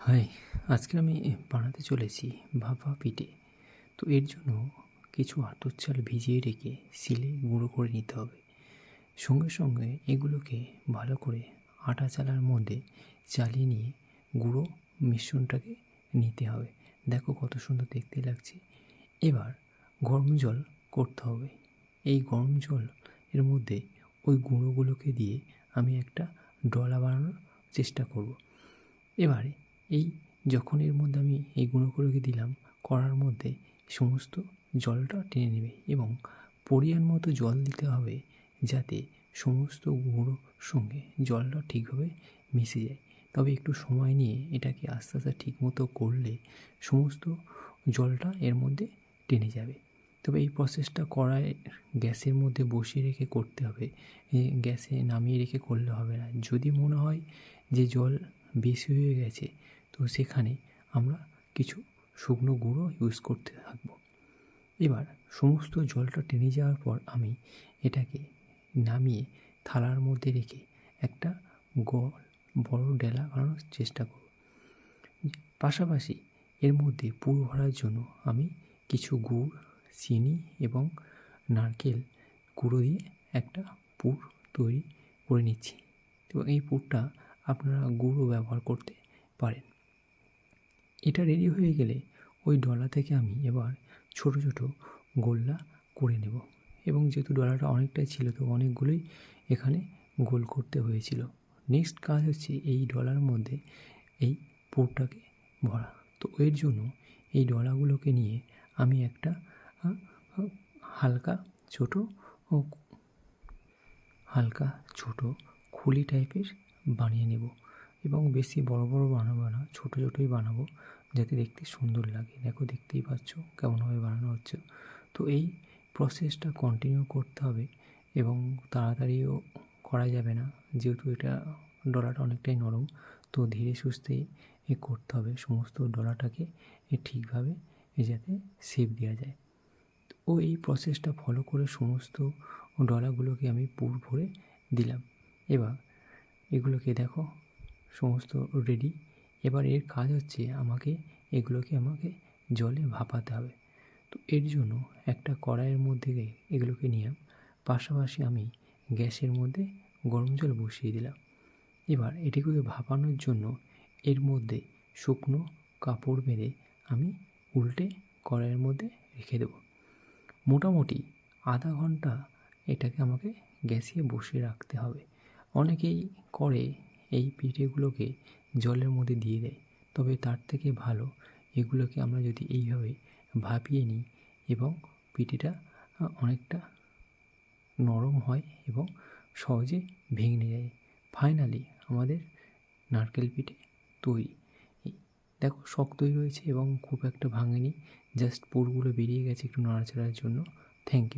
High আজকে আমি বানাতে চলেছি ভাপা পিঠে। তো এর জন্য কিছু আতর চাল ভিজিয়ে রেখে শিলে গুঁড়ো করে নিতে হবে। সঙ্গে সঙ্গে এগুলোকে ভালো করে আটা চালার মধ্যে চালিয়ে নিয়ে গুঁড়ো মিশ্রণটাকে নিতে হবে। দেখো কত সুন্দর দেখতে লাগছে। এবার গরম জল করতে হবে। এই গরম জল এর মধ্যে ওই গুঁড়োগুলোকে দিয়ে আমি একটা ডলা বানানোর চেষ্টা করব। এবারে এই যখন এর মধ্যে আমি এই গুঁড়ো গুঁড়োগুলোকে দিলাম কড়ার মধ্যে সমস্ত জলটা টেনে নেবে এবং পরিমাণ মতো জল দিতে হবে যাতে সমস্ত গুঁড়োর সঙ্গে জলটা ঠিকভাবে মিশে যায়। তবে একটু সময় নিয়ে এটাকে আস্তে আস্তে ঠিক মতো করলে সমস্ত জলটা এর মধ্যে টেনে যাবে। তবে এই প্রসেসটা কড়ায় গ্যাসের মধ্যে বসিয়ে রেখে করতে হবে। গ্যাসে নামিয়ে রেখে করলে হবে না। যদি মনে হয় যে জল বেশি হয়ে গেছে তো সেখানে আমরা কিছু শুকনো গুঁড়ো ইউজ করতে থাকব। এবার সমস্ত জলটা টেনে যাওয়ার পর আমি এটাকে নামিয়ে থালার মধ্যে রেখে একটা গল বড় ডেলা বানানোর চেষ্টা করব। পাশাপাশি এর মধ্যে পুর ভরার জন্য আমি কিছু গুড়, চিনি এবং নারকেল গুঁড়ো দিয়ে একটা পুর তৈরি করে নিচ্ছি। এবং এই পুরটা আপনারা গুঁড়ো ব্যবহার করতে পারেন। এটা রেডি হয়ে গেলে ওই ডলা থেকে আমি এবার ছোট ছোট গোল্লা করে নেব। এবং যেহেতু ডলাটা অনেকটাই ছিল, তো অনেকগুলোই এখানে গোল করতে হয়েছিল। নেক্সট কাজ হচ্ছে এই ডলার মধ্যে এই পুরটাকে ভরা। তো এর জন্য এই ডলাগুলোকে নিয়ে আমি একটা হালকা ছোট হালকা ছোট খুলি টাইপের বানিয়ে নেব। এবং বেশি বড় বড় বানাবো না, ছোটো ছোটোই বানাবো যাতে দেখতে সুন্দর লাগে। দেখো, দেখতেই পাচ্ছ কেমনভাবে বানানো হচ্ছে। তো এই প্রসেসটা কন্টিনিউ করতে হবে এবং তাড়াতাড়িও করা যাবে না, যেহেতু এটা ডলাটা অনেকটাই নরম। তো ধীরে সুস্থেই এ করতে হবে, সমস্ত ডলাটাকে এ ঠিকভাবে এ যাতে সেপ দেওয়া যায়। ও এই প্রসেসটা ফলো করে সমস্ত ডলাগুলোকে আমি পুর ভরে দিলাম। এবার এগুলোকে দেখো সমস্ত রেডি এবার এর কাজ হচ্ছে আমাকে, এগুলোকে আমাকে জলে ভাপাতে হবে। তো এর জন্য একটা কড়াইয়ের মধ্যে এগুলোকে নিয়ে, পাশাপাশি আমি গ্যাসের মধ্যে গরম জল বসিয়ে দিলাম। এবার এটিকে ভাপানোর জন্য এর মধ্যে শুকনো কাপড় বেঁধে আমি উল্টে কড়াইয়ের মধ্যে রেখে দেবো। মোটামুটি আধা ঘণ্টা এটাকে আমাকে গ্যাসে বসিয়ে রাখতে হবে। অনেকেই করে এই পিঠেগুলোকে জলের মধ্যে দিয়ে দেয়। তবে তার থেকে ভালো এগুলোকে আমরা যদি এইভাবে ভাপিয়ে নিই এবং পিঠেটা অনেকটা নরম হয় এবং সহজে ভেঙে যায়। ফাইনালি আমাদের নারকেল পিঠে তৈরি। দেখো, শক্তই রয়েছে এবং খুব একটা ভাঙেনি। জাস্ট পুরগুলো বেরিয়ে গেছে একটু নাড়াচাড়ার জন্য। Thank you